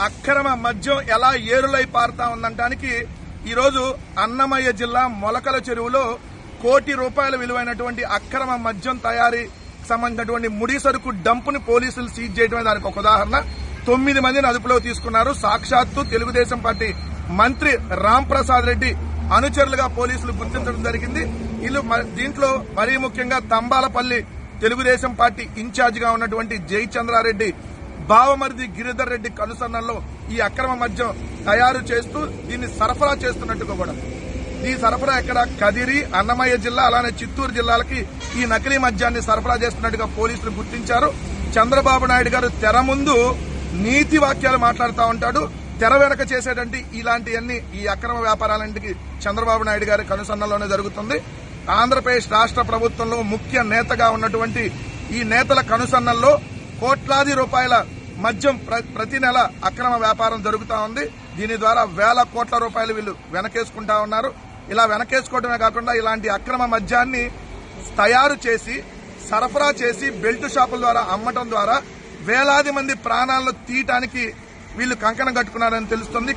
అక్రమ మద్యం ఎలా ఏరులై పారుతా ఉందంటానికి ఈరోజు అన్నమయ్య జిల్లా మొలకల చెరువులో కోటి రూపాయల విలువైనటువంటి అక్రమ మద్యం తయారీ సంబంధించినటువంటి ముడి సరుకు డంపుని పోలీసులు సీజ్ చేయడమే దానికి ఒక ఉదాహరణ. తొమ్మిది మందిని అదుపులో తీసుకున్నారు. సాక్షాత్తు తెలుగుదేశం పార్టీ మంత్రి రామ్ ప్రసాద్ రెడ్డి అనుచరులుగా పోలీసులు గుర్తించడం జరిగింది. వీళ్ళు మ- దీంట్లో మరీ ముఖ్యంగా తంబాలపల్లి తెలుగుదేశం పార్టీ ఇన్ఛార్జిగా ఉన్నటువంటి జయచంద్రారెడ్డి బావమరిది గిరిధర్ రెడ్డి కనుసన్నల్లో ఈ అక్రమ మద్యం తయారు చేస్తూ దీన్ని సరఫరా చేస్తున్నట్టుగా కూడా. ఈ సరఫరా ఎక్కడ? కదిరి అన్నమయ్య జిల్లా అలానే చిత్తూరు జిల్లాలకి ఈ నకిలీ మద్యాన్ని సరఫరా చేస్తున్నట్టుగా పోలీసులు గుర్తించారు. చంద్రబాబు నాయుడు గారు తెర ముందు నీతి వాక్యాలు మాట్లాడుతూ ఉంటాడు. తెర వెనక చేసేటువంటి ఇలాంటివన్నీ ఈ అక్రమ వ్యాపారాలన్నింటికి చంద్రబాబు నాయుడు గారి కనుసన్నల్లోనే జరుగుతుంది. ఆంధ్రప్రదేశ్ రాష్ట్ర ప్రభుత్వంలో ముఖ్య నేతగా ఉన్నటువంటి ఈ నేతల కనుసన్నల్లో కోట్లాది రూపాయల మద్యం ప్రతి నెల అక్రమ వ్యాపారం జరుగుతూ ఉంది. దీని ద్వారా వేల కోట్ల రూపాయలు వీళ్ళు వెనకేసుకుంటా ఉన్నారు. ఇలా వెనకేసుకోవడమే కాకుండా ఇలాంటి అక్రమ మద్యాన్ని తయారు చేసి సరఫరా చేసి బెల్ట్ షాపుల ద్వారా అమ్మటం ద్వారా వేలాది మంది ప్రాణాలను తీయటానికి వీళ్ళు కంకణం కట్టుకున్నారని తెలుస్తుంది.